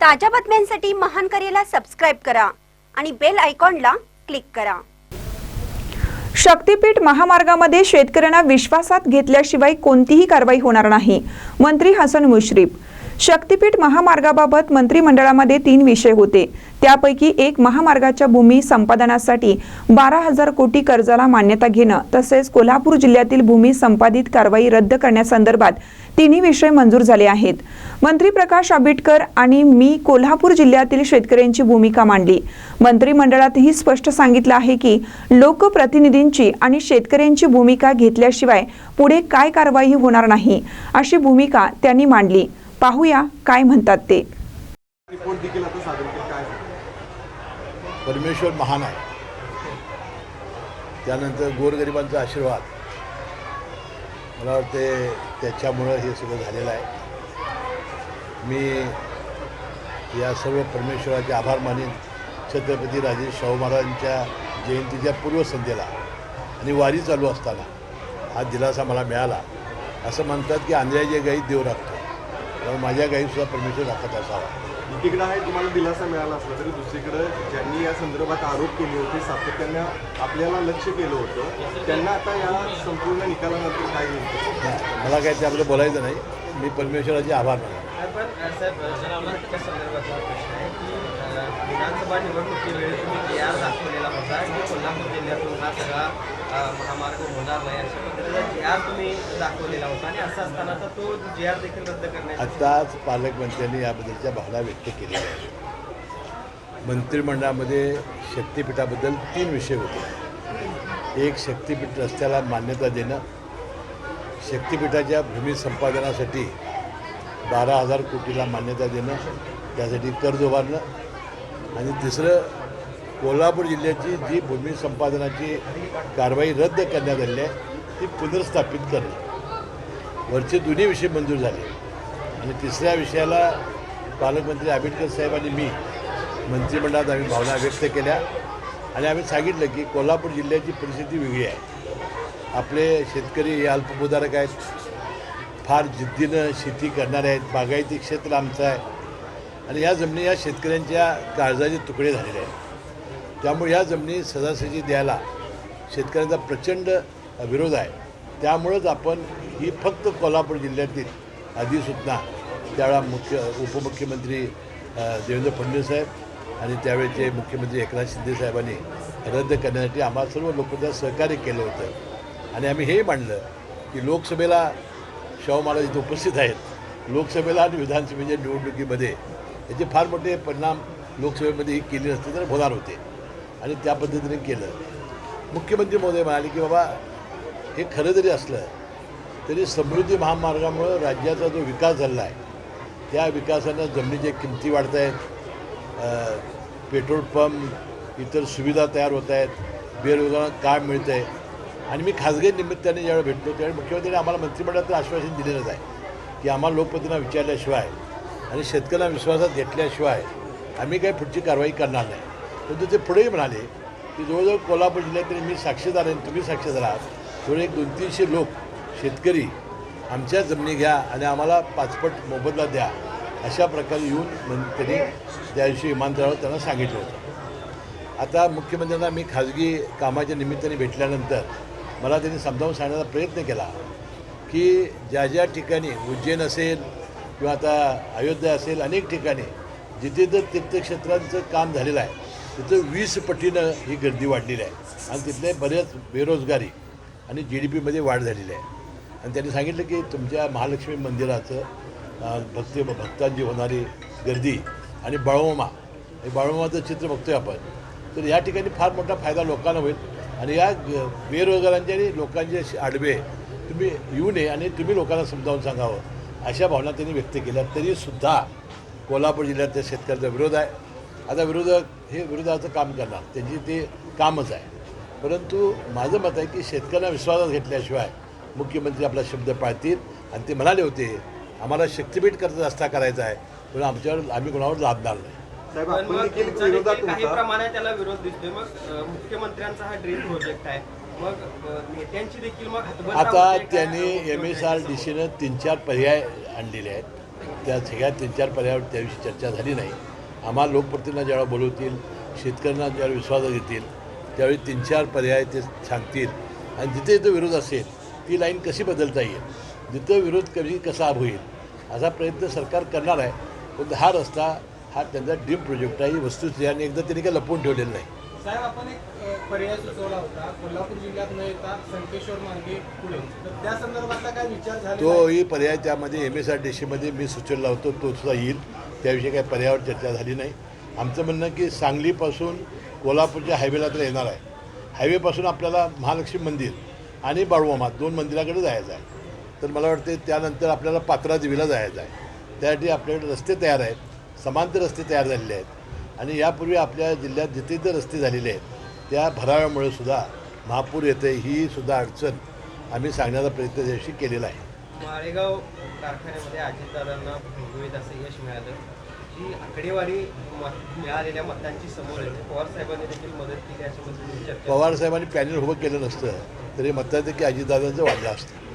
ताज्या बातम्यांसाठी महान करेला सबस्क्राईब करा आणि बेल आयकॉनला क्लिक करा. शक्तीपीठ महामार्गामध्ये शेतकऱ्यांना विश्वासात घेतल्याशिवाय कोणतीही कारवाई होणार नाही. मंत्री हसन मुश्रीफ शक्तीपीठ महामार्गाबाबत मंत्रिमंडळामध्ये तीन विषय होते. त्यापैकी एक महामार्गाच्या भूमी संपादनासाठी बारा हजार कोटी कर्जाला मान्यता घेणं तसेच कोल्हापूर जिल्ह्यातील भूमी संपादित कारवाई रद्द करण्यासंदर्भात तिन्ही विषय मंजूर झाले आहेत. मंत्री प्रकाश आंबेडकर आणि मी कोल्हापूर जिल्ह्यातील शेतकऱ्यांची भूमिका मांडली. मंत्रिमंडळातही स्पष्ट सांगितलं आहे की लोकप्रतिनिधींची आणि शेतकऱ्यांची भूमिका घेतल्याशिवाय पुढे काय कारवाई होणार नाही अशी भूमिका त्यांनी मांडली. पाहूया काय म्हणतात ते. परमेश्वर महान आहे. त्यानंतर गोरगरिबांचा आशीर्वाद. मला वाटते त्याच्यामुळं हे सगळं झालेलं आहे. मी या सर्व परमेश्वराचे आभार मानेन छत्रपती राजे शाहू महाराजांच्या जयंतीच्या पूर्वसंध्येला. आणि वारी चालू असताना हा दिलासा मला मिळाला. असं म्हणतात की आंधळ्याचे गाई देव राखतो. त्यामुळे माझ्या गाईसुद्धा परमेश्वर राखत असावा एकीकडे आहे तुम्हाला दिलासा मिळाला असला तरी दुसरीकडे ज्यांनी या संदर्भात आरोप केले होते सातत्यानं आपल्याला लक्ष केलं होतं त्यांना आता या संपूर्ण निकालानंतर काय नाही, मला काय त्याबद्दल बोलायचं नाही. मी परमेश्वराचे आभार मानतो. पण अ, साहेब जनावरांच्या संदर्भातला प्रश्न आहे की विधानसभा निवडणुकीवेळी तुम्ही दाखवलेला होता की कोल्हापूर जिल्ह्यातून हा सगळा महामार्ग होणार नाही अशा पद्धतीचा जी आर तुम्ही दाखवलेला होता आणि असं असताना तर तो जी आर देखील रद्द करण्यात आताच पालकमंत्र्यांनी याबद्दलच्या भावना व्यक्त केलेल्या आहेत. मंत्रिमंडळामध्ये शक्तीपीठाबद्दल तीन विषय होते. एक शक्तीपीठ रस्त्याला मान्यता देणं. शक्तीपीठाच्या भूमी संपादनासाठी बारा हजार कोटीला मान्यता देणं. त्यासाठी कर्ज उभारणं. आणि तिसरं कोल्हापूर जिल्ह्याची जी भूमी संपादनाची कारवाई रद्द करण्यात आली आहे ती पुनर्स्थापित करणे. वरचे दोन्ही विषय मंजूर झाले. आणि तिसऱ्या विषयाला पालकमंत्री आंबेडकर साहेब आणि मी मंत्रिमंडळात आम्ही भावना व्यक्त केल्या. आणि आम्ही सांगितलं की कोल्हापूर जिल्ह्याची परिस्थिती वेगळी आहे. आपले शेतकरी हे अल्पभूधारक आहेत. फार जिद्दीनं शेती करणारे आहेत. बागायती क्षेत्र आमचं आहे. आणि या जमिनी या शेतकऱ्यांच्या काळजाचे तुकडे झालेले आहेत. त्यामुळे या जमिनी सदासजी द्यायला शेतकऱ्यांचा प्रचंड विरोध आहे. त्यामुळंच आपण ही फक्त कोल्हापूर जिल्ह्यातील अधिसूचना त्यावेळा मुख्य उपमुख्यमंत्री देवेंद्र फडणवीस साहेब आणि त्यावेळेचे मुख्यमंत्री एकनाथ शिंदे साहेबांनी रद्द करण्यासाठी आम्हाला सर्व लोकांचं सहकार्य केलं होतं. आणि आम्ही हे मांडलं की लोकसभेला शाहू महाराज इथे उपस्थित आहेत. लोकसभेला आणि विधानसभेच्या निवडणुकीमध्ये याचे फार मोठे परिणाम लोकसभेमध्ये ही असते नसते तर होणार होते. आणि त्या पद्धतीने केलं. मुख्यमंत्री महोदय म्हणाले की बाबा हे खरं जरी असलं तरी समृद्धी महामार्गामुळं राज्याचा जो विकास झालेला आहे त्या विकासानं जमिनीच्या किमती वाढत आहेत पेट्रोल पंप इतर सुविधा तयार होत आहेत बेरोजगारांना काम मिळतं आहे. आणि मी खाजगी निमित्ताने ज्यावेळी भेटलो त्यावेळी मुख्यमंत्र्यांनी आम्हाला मंत्रिमंडळाचं आश्वासन दिलेलंच आहे की आम्हाला लोकपतींना विचारल्याशिवाय आणि शेतकऱ्यांना विश्वासात घेतल्याशिवाय आम्ही काही पुढची कारवाई करणार नाही. परंतु ते पुढेही म्हणाले की जवळजवळ कोल्हापूर जिल्ह्यातील मी साक्षीदार आहे तुम्ही साक्षीदार आहात. थोडे एक दोन तीनशे लोक शेतकरी आमच्या जमिनी घ्या आणि आम्हाला पाचपट मोबदला द्या अशा प्रकारे येऊन त्यांनी त्या दिवशी विमानतळावर त्यांना सांगितलं होतं. आता मुख्यमंत्र्यांना मी खाजगी कामाच्या निमित्ताने भेटल्यानंतर मला त्यांनी समजावून सांगण्याचा प्रयत्न केला की ज्या ज्या ठिकाणी उज्जैन असेल किंवा आता अयोध्या असेल अनेक ठिकाणी जिथे जर तीर्थक्षेत्रांचं काम झालेलं आहे तिथं वीस पटीनं ही गर्दी वाढलेली आहे. आणि तिथले बरेच बेरोजगारी आणि जी डी पीमध्ये वाढ झालेली आहे. आणि त्यांनी सांगितलं की तुमच्या महालक्ष्मी मंदिराचं भक्त भक्ती भक्तांची होणारी गर्दी आणि बाळोमा हे बाळोमाचं चित्र बघतोय आपण. तर या ठिकाणी फार मोठा फायदा लोकांना होईल. आणि या ग- बेरोजगारांचे आणि लोकांचे आडवे तुम्ही येऊ नये आणि तुम्ही लोकांना समजावून सांगावं अशा भावना त्यांनी व्यक्त केल्या. तरीसुद्धा कोल्हापूर जिल्ह्यातल्या शेतकऱ्याचा विरोध आहे. आता विरोधक हे विरोधाचं काम करणार. त्यांची ते कामच आहे. परंतु माझं मत आहे की शेतकऱ्यांना विश्वासात घेतल्याशिवाय मुख्यमंत्री आपला शब्द पाळतील. आणि ते म्हणाले होते आम्हाला शक्तीपीठ करता रस्ता करायचा आहे पण आमच्यावर आम्ही कोणावर लादणार नाही. साहेब पण आपण मग देखील तुमचा विरोधात देखील काही होता. प्रमाणात त्याला विरोध दिसतोय. मग अ, मुख्यमंत्र्यांचा हा ड्रीम प्रोजेक्ट आहे. मग अ, नेत्यांची देखील मग हातबल आता त्यांनी एम एस आर डी सीनं तीन चार पर्याय आणलेले आहेत. त्या सगळ्या तीन चार पर्यायावर त्याविषयी चर्चा झाली नाही. आम्हाला लोकप्रतिनिधींना ज्यावेळेला बोलवतील शेतकऱ्यांना ज्यावेळी विश्वासात घेतील त्यावेळी तीन चार पर्याय ते सांगतील. आणि जिथे जिथं विरोध असेल ती लाईन कशी बदलता येईल? जिथं विरोध कधी कसा होईल? असा प्रयत्न सरकार करणार आहे पण हा रस्ता हा त्यांचा डीम प्रोजेक्ट आहे. ही वस्तुस्थिती आहे आणि एकदा त्यांनी काही लपवून ठेवलेलं नाही. साहेब आपण एक पर्याय सुचवला होता. कोल्हापूर जिल्ह्यात न येता संकेश्वर मार्गे पुढे. तर त्या संदर्भातला काय विचार झाला तोही पर्याय त्यामध्ये एम एस आर टी सीमध्ये मी सुचवला होतो तो सुद्धा येईल. त्याविषयी काही पर्यावर चर्चा झाली नाही. आमचं म्हणणं की सांगलीपासून कोल्हापूरच्या हायवेला तर येणार आहे. हायवेपासून आपल्याला महालक्ष्मी मंदिर आणि बाळूमामा दोन मंदिराकडे जायचं आहे. तर मला वाटते त्यानंतर आपल्याला पात्रा देवीला जायचं आहे. त्यासाठी आपल्याकडे रस्ते तयार आहेत. समांतर रस्ते तयार झालेले आहेत. आणि यापूर्वी आपल्या जिल्ह्यात जिथे जे रस्ते झालेले आहेत त्या भराव्यामुळे सुद्धा महापूर येते ही सुद्धा अडचण आम्ही सांगण्याचा प्रयत्न त्याविषयी केलेला आहे. माळेगाव कारखान्यामध्ये अजितदादांना भोगवीत असं यश मिळालं. जी आकडेवारी मत मिळालेल्या मतांची समोर येते पवार साहेबांनी देखील मदत केली अशा म्हणजे पद्धतीची पवार साहेबांनी पॅनल उभं केलं नसतं तरी म्हणतात की अजितदादांचं वाढलं असतं.